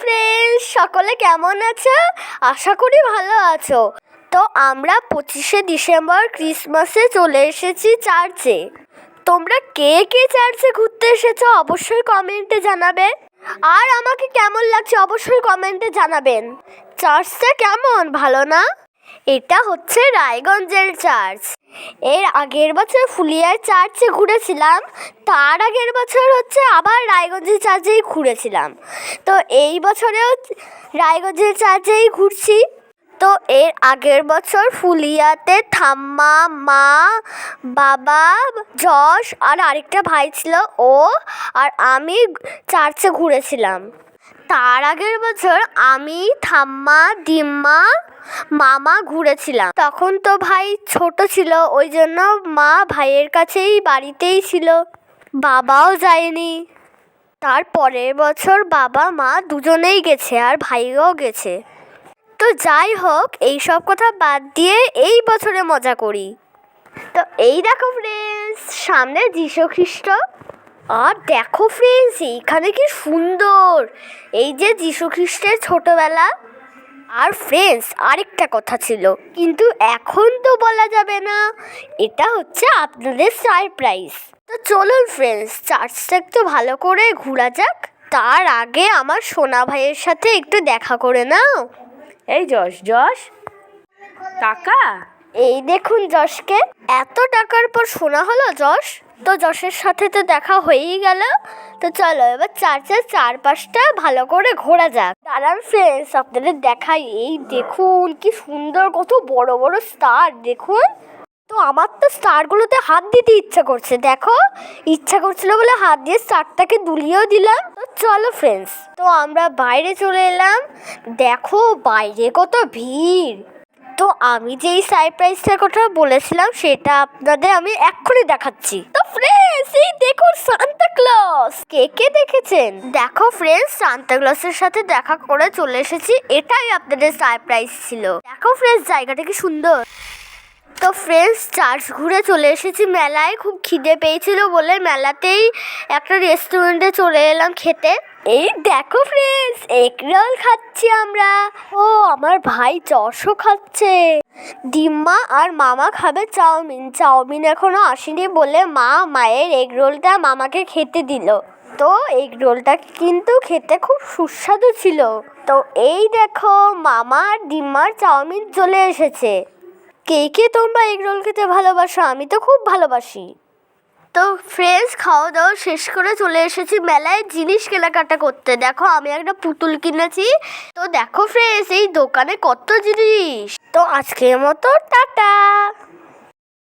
Friends সকলে কেমন আছো? আশা করি ভালো আছো। তো আমরা পঁচিশে ডিসেম্বর ক্রিসমাসে চলে এসেছি চার্চে। তোমরা কে কে চার্চে ঘুরতে এসেছ অবশ্যই কমেন্টে জানাবে। আর আমাকে কেমন লাগছে অবশ্যই কমেন্টে জানাবেন। চার্চটা কেমন? ভালো না? এটা হচ্ছে রায়গঞ্জের চার্চ। এর আগের বছর ফুলিয়ার চার্চে ঘুরেছিলাম, তার আগের বছর হচ্ছে আবার রায়গঞ্জের চার্চেই ঘুরেছিলাম। তো এই বছরেও রায়গঞ্জের চার্চেই ঘুরছি। তো এর আগের বছর ফুলিয়াতে ঠাম্মা, মা, বাবা, যশ আর আরেকটা ভাই ছিল ও, আর আমি চার্চে ঘুরেছিলাম। তার আগের বছর আমি, ঠাম্মা দিম্মা মামা ঘুরেছিলাম। তখন তো ভাই ছোট ছিল, ওই জন্য মা ভাইয়ের কাছেই বাড়িতেই ছিল। বাবাও যায়নি। তার পরের বছর বাবা, মা দুজনেই গেছে আর ভাইও গেছে। তো যাই হোক, এই সব কথা বাদ দিয়ে এই বছরে মজা করি। তো এই দেখো ফ্রেন্ডস সামনে যীশু খ্রিস্ট আর দেখো ফ্রেন্ডস এইখানে কি সুন্দর। এই যে যীশু খ্রিস্টের ছোটবেলা। আর ফ্রেন্ডস আরেকটা কথা ছিল, কিন্তু এখন তো বলা যাবে না। এটা হচ্ছে আপনাদের সারপ্রাইজ তো চলুন ফ্রেন্ডস চার্চটা একটু ভালো করে ঘোরা যাক। তার আগে আমার সোনা ভাইয়ের সাথে একটু দেখা করে নাও। এই যশ যশ টাকা এই দেখুন যশকে এত টাকার পর শোনা হলো যশ তো যশের সাথে তো দেখা হয়েই গেল। তো চলো, এবার চার্চের চারপাশটা ভালো করে ঘোরা যাক। দাঁড়ান ফ্রেন্ডস আপনাদের দেখাই। এই দেখুন, কি সুন্দর, কত বড় বড় স্টার দেখুন। তো আমার তো স্টারগুলোতে হাত দিতে ইচ্ছা করছে, দেখো। ইচ্ছা করছিল বলে হাত দিয়ে স্টারটাকে দুলিয়েও দিলাম। তো চলো ফ্রেন্ডস তো আমরা বাইরে চলে এলাম। দেখো, বাইরে কত ভিড়। তো আমি যেই সারপ্রাইজটার কথা বলেছিলাম, সেটা আপনাদের আমি এক্ষুনি দেখাচ্ছি। তো ফ্রেন্ডস এই দেখুন সান্তা ক্লস কে কে দেখেছেন? দেখো ফ্রেন্ডস সান্তা ক্লসের সাথে দেখা করে চলে এসেছি। এটাই আপনাদের সারপ্রাইজ ছিল। দেখো ফ্রেন্ডস জায়গাটা কি সুন্দর। তো ফ্রেন্ডস চার্চ ঘুরে চলে এসেছি মেলায়। খুব খিদে পেয়েছিল বলে মেলাতেই একটা রেস্টুরেন্টে চলে এলাম খেতে। এই দেখো ফ্রেন্ডস এগ রোল খাচ্ছি আমরা। ও, আমার ভাই চশও খাচ্ছে। ডিম্মা আর মামা খাবে চাউমিন। চাউমিন এখনও আসেনি বলে মা মায়ের এগ রোলটা মামাকে খেতে দিল। তো এগ রোলটা কিন্তু খেতে খুব সুস্বাদু ছিল। তো এই দেখো, মামা আর ডিম্মার চাউমিন চলে এসেছে। কে কে তোমরা এগরোল খেতে ভালোবাসো? আমি তো খুব ভালোবাসি। তো ফ্রেন্ডস খাওয়া দাওয়া শেষ করে চলে এসেছি মেলায় জিনিস কেনাকাটা করতে। দেখো, আমি একটা পুতুল কিনেছি। তো দেখো ফ্রেন্ডস এই দোকানে কত জিনিস? তো আজকের মতো, টাটা!